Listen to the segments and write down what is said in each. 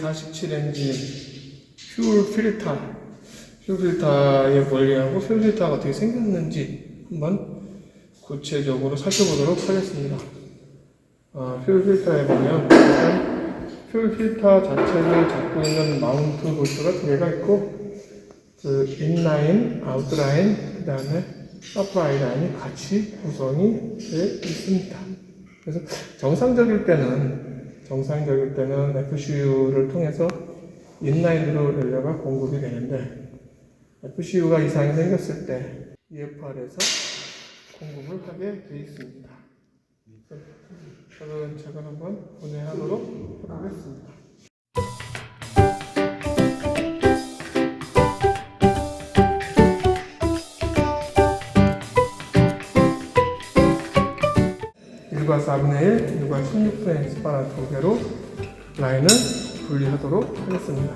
J47 엔진 퓨얼 필터 퓨얼 필터의 원리하고 퓨얼 필터가 어떻게 생겼는지 한번 구체적으로 살펴보도록 하겠습니다. 어, 퓨얼 필터에 보면 일단 퓨얼 필터 자체를 잡고 있는 마운트 볼트가 두 개가 있고 그 인라인, 아웃라인, 그 다음에 서프라이 라인이 같이 구성이 되어 있습니다. 그래서 정상적일 때는 정상적일 때는 FCU를 통해서 인라인으로 연료가 공급이 되는데 FCU가 이상이 생겼을 때 EFR에서 공급을 하게 되어 있습니다. 저는 제가 한번 분해하도록 하겠습니다. 일과 4분의 1, 1과 16분의 1 스파나 두 개로 라인을 분리하도록 하겠습니다.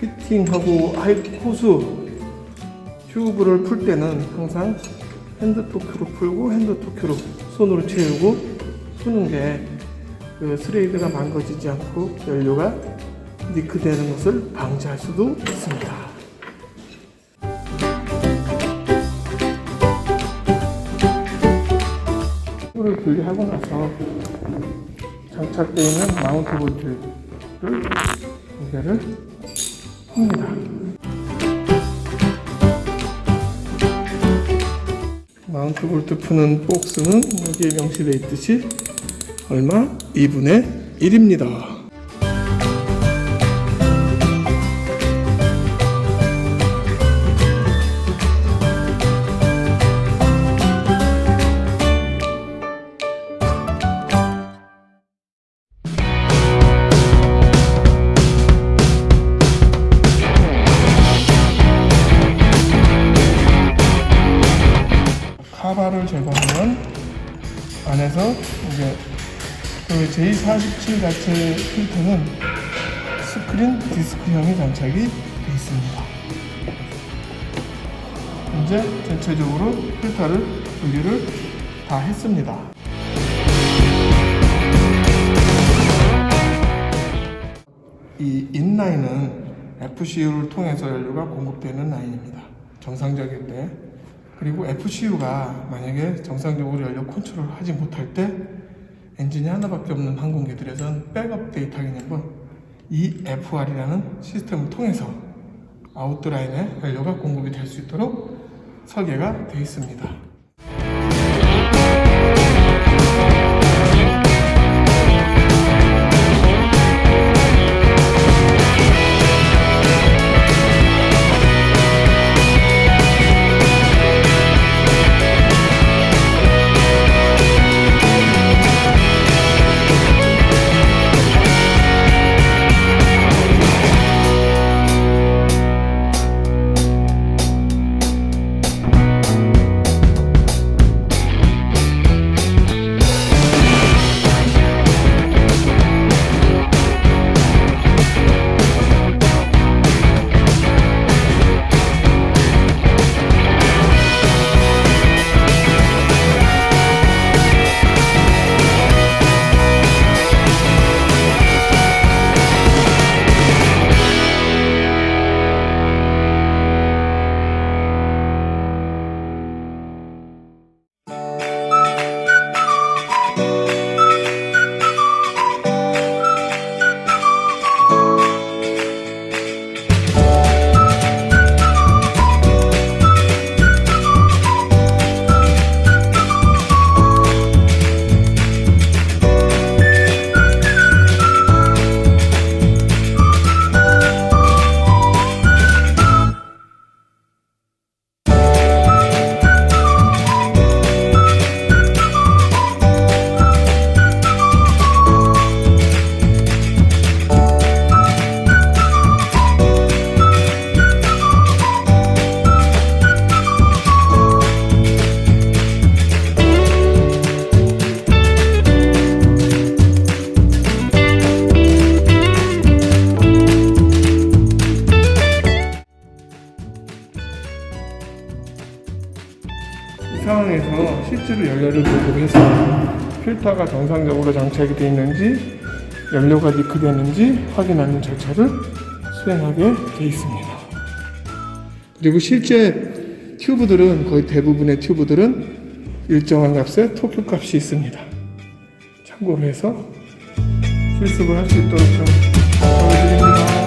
피팅하고 하이 호수 튜브를 풀 때는 항상 핸드 토크로 풀고 핸드 토크로 손으로 채우고 푸는 게 그 스레이드가 망가지지 않고 연료가 니크되는 것을 방지할 수도 있습니다. 튜브를 분리하고 나서 장착되어 있는 마운트 볼트를 두 개를 합니다. 마운트 볼트 푸는 복스는 여기에 명시되어 있듯이 얼마? 2분의 1입니다. 제거하면 안에서 이제 그 J47 자체 필터는 스크린 디스크형이 장착이 되어 있습니다. 이제 전체적으로 필터를 분리를 다 했습니다. 이 인라인은 FCU를 통해서 연료가 공급되는 라인입니다. 정상적일 때. 그리고 FCU가 만약에 정상적으로 연료 컨트롤 하지 못할 때 엔진이 하나밖에 없는 항공기들에선 백업 데이터 개념은 EFR이라는 시스템을 통해서 아웃라인에 연료가 공급이 될 수 있도록 설계가 되어 있습니다. 상황에서 실제로 연료를 보급해서 필터가 정상적으로 장착이 되어 있는지 연료가 리크되는지 확인하는 절차를 수행하게 되어 있습니다. 그리고 실제 튜브들은 거의 대부분의 튜브들은 일정한 값의 토크 값이 있습니다. 참고로 해서 실습을 할 수 있도록 좀 도와드립니다.